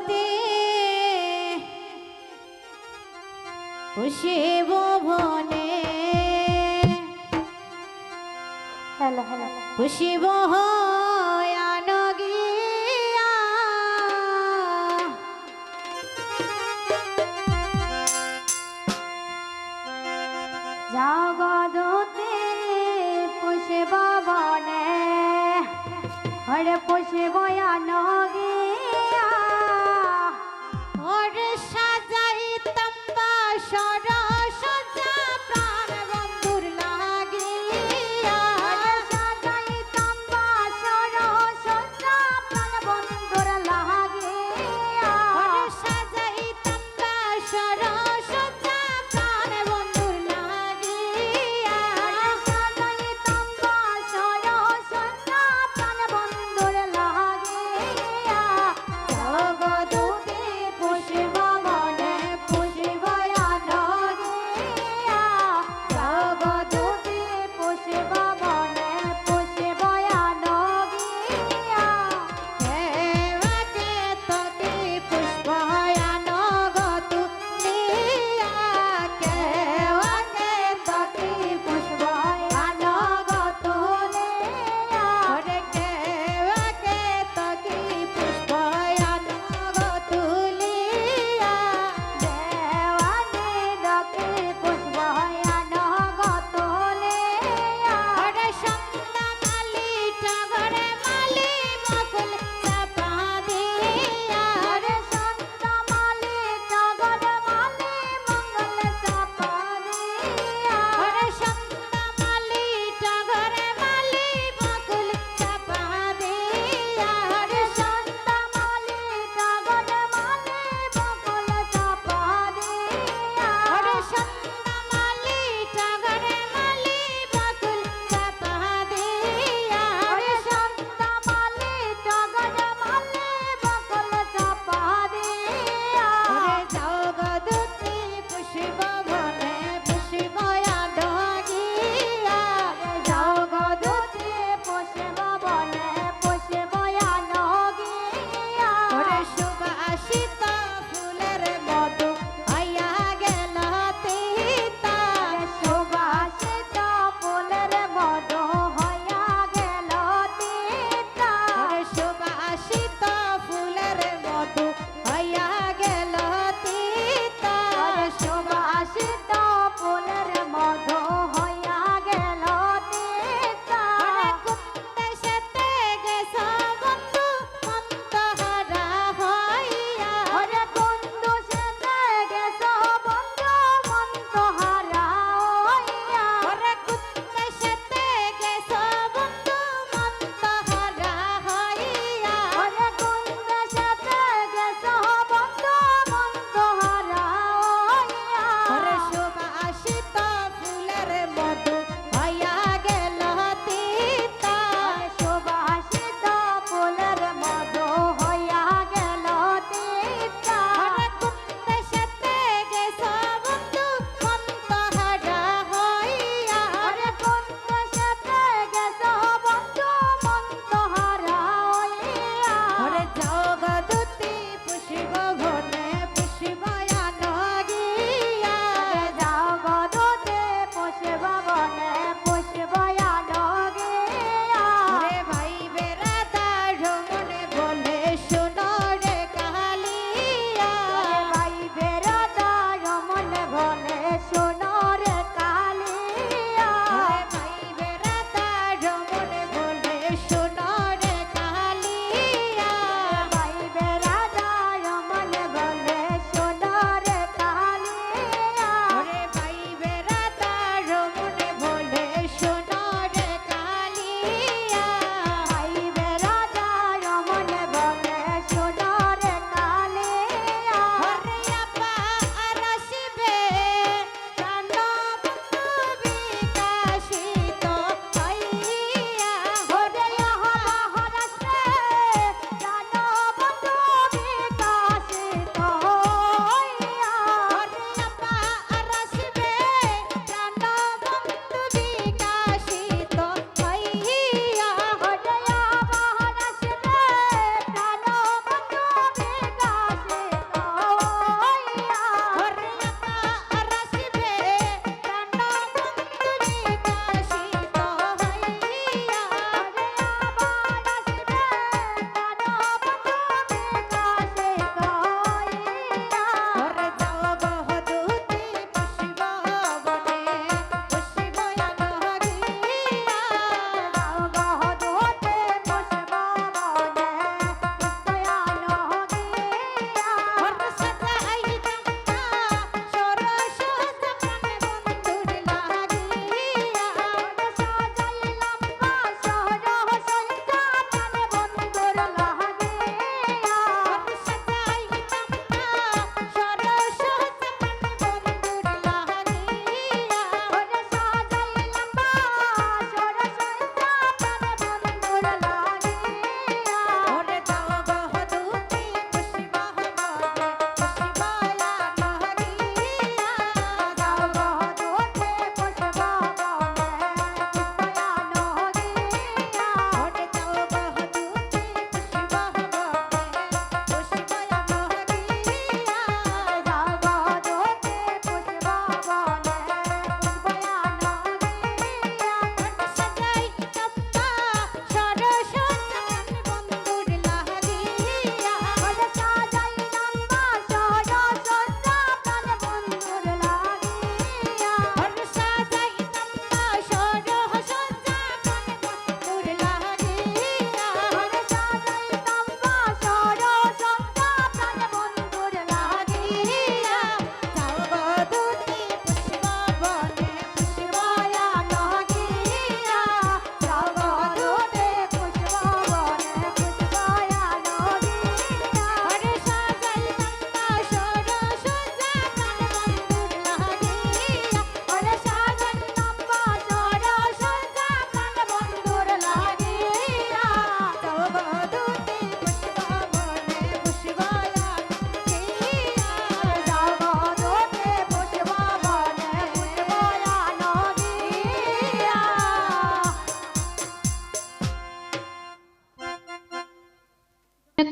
জগতে ও শিব ভনে হ্যালো। হ্যালো ও শিব জগদতে পুষে বনে হরে পুষে বয়ানগি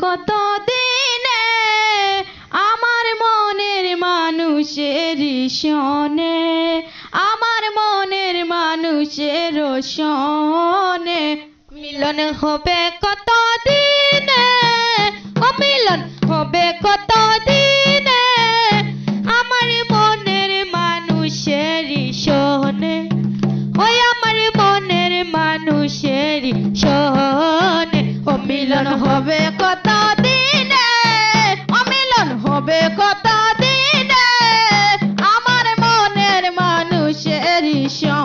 কত দিনে আমার মনের মানুষের শনে আমার মনের মানুষের শনে মিলন হবে show.